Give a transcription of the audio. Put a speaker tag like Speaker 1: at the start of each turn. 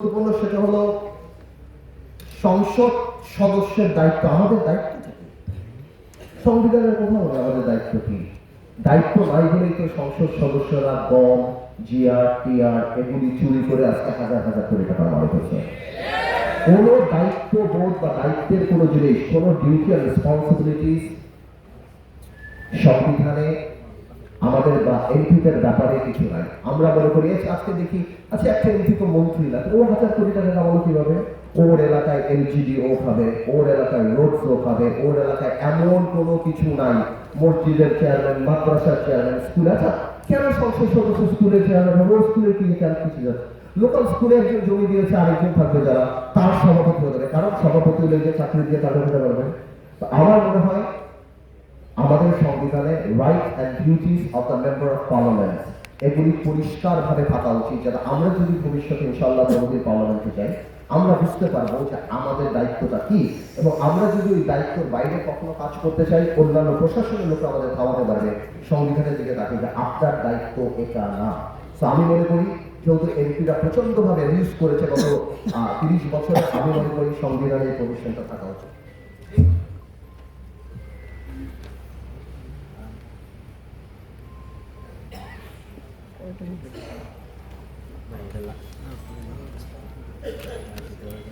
Speaker 1: গুরুত্বপূর্ণ সেটা হলো সংসদ সদস্যের দায়িত্ব, আমাদের দায়িত্ব? সংবিধানের কোথাও নেই আমাদের দায়িত্ব কি দায়িত্ব নাই বলেই তো সংসদ সদস্যরা গম, জিআর, টিআর এগুলি চুরি করে আজকে হাজার হাজার কোটি টাকা মারা হচ্ছে কোনো দায়িত্ব বোধ বা দায়িত্বের কোনো জিনিস, কোনো ডিউটি আর রেসপন্সিবিলিটিস সংবিধানে আমাদের বা এমপিদের ব্যাপারে কিছু নাই। আমরা মনে করি আজকে দেখি আচ্ছা একটা এমপি তো মন্ত্রী তো ও হাজার কোটি টাকা কামালো কীভাবে? ওর এলাকায় এলজিডি ও খাবে ওর এলাকায় রোডস ও খাবে ওর এলাকায় এমন কোনো কিছু নাই। মসজিদের চেয়ারম্যান, মাদ্রাসার চেয়ারম্যান, স্কুল আচ্ছা কেন সংসদ সদস্য স্কুলের চেয়ারম্যান ওর স্কুলের কি কেন কিছু যাচ্ছে? লোকাল স্কুলে একজন জমি দিয়েছে, আরেকজন থাকবে যারা, তার সভাপতি হতে হবে। কারণ সভাপতি হলে যে চাকরি দিয়ে তাদের হতে পারবে তো আমার মনে হয় আমাদের সংবিধানে right and duties of the member of parliament এগুলি পরিষ্কারভাবে থাকা উচিত যাতে আমরা যদি ভবিষ্যতে ইনশাআল্লাহ মোদীর পার্লামেন্টে যাই, আমরা বুঝতে পারব যে আমাদের দায়িত্বটা কি, এবং আমরা যদি ওই দায়িত্বের বাইরে কখনো কাজ করতে চাই, অন্যান্য প্রশাসনের লোক আমাদের থামাতে পারবে, সংবিধানের দিকে তাকে যে আপনার দায়িত্ব এটা না। তো আমি মনে করি, যেহেতু এমপিরা প্রচন্ডভাবে রিউজ করেছে গত তিরিশ বছরে, আমি মনে করি সংবিধানে এই থাকা উচিত। Ừ. Thank you.